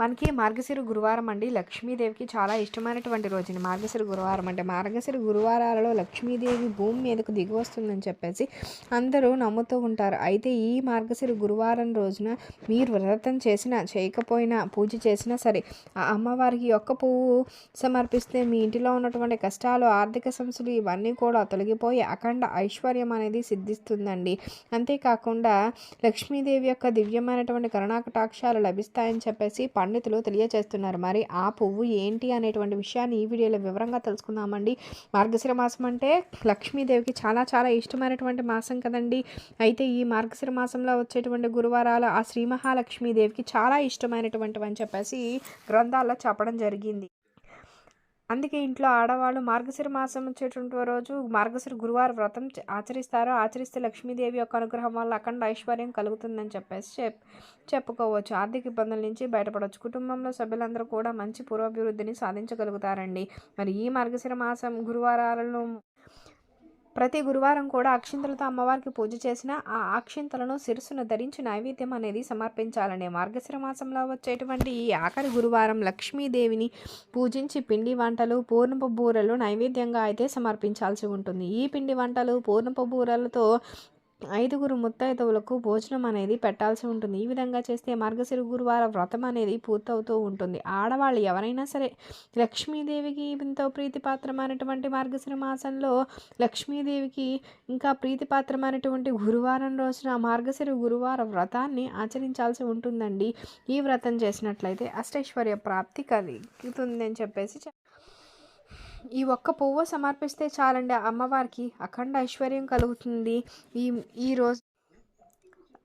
మనకి మార్గశిర గురువారం అండి. లక్ష్మీదేవికి చాలా ఇష్టమైనటువంటి రోజుని మార్గశిర గురువారం అంటే మార్గశిర గురువారాలలో లక్ష్మీదేవి భూమి మీదకు దిగి వస్తుందని చెప్పేసి అందరూ నమ్ముతూ ఉంటారు. అయితే ఈ మార్గశిర గురువారం రోజున మీరు వ్రతం చేసినా చేయకపోయినా పూజ చేసినా సరే ఆ అమ్మవారికి ఒక్క పువ్వు సమర్పిస్తే మీ ఇంటిలో ఉన్నటువంటి కష్టాలు ఆర్థిక సమస్యలు ఇవన్నీ కూడా తొలగిపోయి అఖండ ఐశ్వర్యం అనేది సిద్ధిస్తుందండి. అంతేకాకుండా లక్ష్మీదేవి యొక్క దివ్యమైనటువంటి కరుణాకటాక్షాలు లభిస్తాయని చెప్పేసి పండితులు తెలియజేస్తున్నారు మరి ఆ పువ్వు ఏంటి అనేటువంటి విషయాన్ని ఈ వీడియోలో వివరంగా తెలుసుకుందామండి. మార్గశిర మాసం అంటే లక్ష్మీదేవికి చాలా చాలా ఇష్టమైనటువంటి మాసం కదండి. అయితే ఈ మార్గశిర మాసంలో వచ్చేటువంటి గురువారాలు ఆ శ్రీ మహాలక్ష్మీదేవికి చాలా ఇష్టమైనటువంటివి అని చెప్పేసి గ్రంథాల్లో చెప్పడం జరిగింది. అందుకే ఇంట్లో ఆడవాళ్ళు మార్గశిర మాసం వచ్చేటువంటి రోజు మార్గశిర గురువారం వ్రతం ఆచరిస్తారో. ఆచరిస్తే లక్ష్మీదేవి యొక్క అనుగ్రహం వల్ల అఖండ ఐశ్వర్యం కలుగుతుందని చెప్పేసి చెప్ చెప్పుకోవచ్చు. ఆర్థిక ఇబ్బందుల నుంచి బయటపడవచ్చు కుటుంబంలో సభ్యులందరూ కూడా మంచి పూర్వాభివృద్ధిని సాధించగలుగుతారండి. మరి ఈ మార్గశిర మాసం గురువారాలను ప్రతి గురువారం కూడా అక్షింతలతో అమ్మవారికి పూజ చేసిన ఆ అక్షింతలను శిరస్సును ధరించి నైవేద్యం అనేది సమర్పించాలనే మార్గశిర మాసంలో వచ్చేటువంటి ఈ ఆఖరి గురువారం లక్ష్మీదేవిని పూజించి పిండి వంటలు పూర్ణపు బూరలు నైవేద్యంగా అయితే సమర్పించాల్సి ఉంటుంది. ఈ పిండి వంటలు పూర్ణపు బూరలతో ఐదుగురు ముత్తైదువులకు భోజనం అనేది పెట్టాల్సి ఉంటుంది. ఈ విధంగా చేస్తే మార్గశిర గురువార వ్రతం అనేది పూర్తవుతూ ఉంటుంది. ఆడవాళ్ళు ఎవరైనా సరే లక్ష్మీదేవికి ఎంతో ప్రీతిపాత్రమైనటువంటి మార్గశిర మాసంలో లక్ష్మీదేవికి ఇంకా ప్రీతిపాత్రమైనటువంటి గురువారం రోజున మార్గశిర గురువార వ్రతాన్ని ఆచరించాల్సి ఉంటుందండి. ఈ వ్రతం చేసినట్లయితే అష్టైశ్వర్య ప్రాప్తి కలుగుతుంది అని చెప్పేసి ఈ ఒక్క పువ్వు సమర్పిస్తే చాలండి అమ్మవారికి అఖండ ఐశ్వర్యం కలుగుతుంది. ఈ ఈరోజు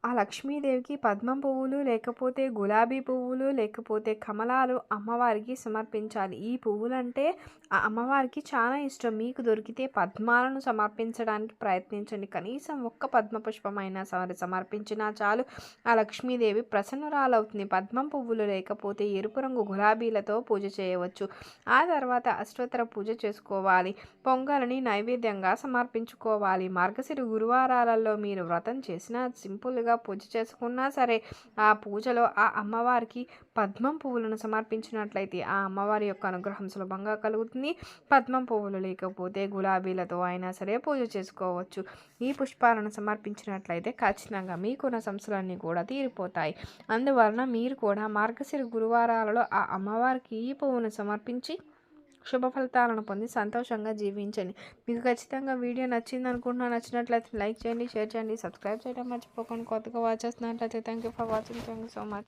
ఆ లక్ష్మీదేవికి పద్మం పువ్వులు లేకపోతే గులాబీ పువ్వులు లేకపోతే కమలాలు అమ్మవారికి సమర్పించాలి. ఈ పువ్వులంటే ఆ అమ్మవారికి చాలా ఇష్టం. మీకు దొరికితే పద్మాలను సమర్పించడానికి ప్రయత్నించండి. కనీసం ఒక్క పద్మ పుష్పమైనా సరే సమర్పించినా చాలు. ఆ లక్ష్మీదేవి ప్రసన్నురాలవుతుంది. పద్మం పువ్వులు లేకపోతే ఎరుపు రంగు గులాబీలతో పూజ చేయవచ్చు. ఆ తర్వాత అష్టోత్తర పూజ చేసుకోవాలి. పొంగల్ని నైవేద్యంగా సమర్పించుకోవాలి. మార్గశిరి గురువారాలలో మీరు వ్రతం చేసినా సింపుల్గా పూజ చేసుకున్నా సరే ఆ పూజలో ఆ అమ్మవారికి పద్మం పువ్వులను సమర్పించినట్లయితే ఆ అమ్మవారి యొక్క అనుగ్రహం సులభంగా కలుగుతుంది. పద్మం పువ్వులు లేకపోతే గులాబీలతో అయినా సరే పూజ చేసుకోవచ్చు. ఈ పుష్పాలను సమర్పించినట్లయితే ఖచ్చితంగా మీకున్న సమస్యలన్నీ కూడా తీరిపోతాయి. అందువలన మీరు కూడా మార్గశిర గురువారాలలో ఆ అమ్మవారికి ఈ పువ్వును సమర్పించి శుభ ఫలితాలను పొంది సంతోషంగా జీవించండి. మీకు ఖచ్చితంగా వీడియో నచ్చింది అనుకుంటున్నా నచ్చినట్లయితే లైక్ చేయండి షేర్ చేయండి సబ్స్క్రైబ్ చేయడం మర్చిపోకండి. కొత్తగా వాచ్ చేస్తున్నట్లయితే thank you for watching thank you so much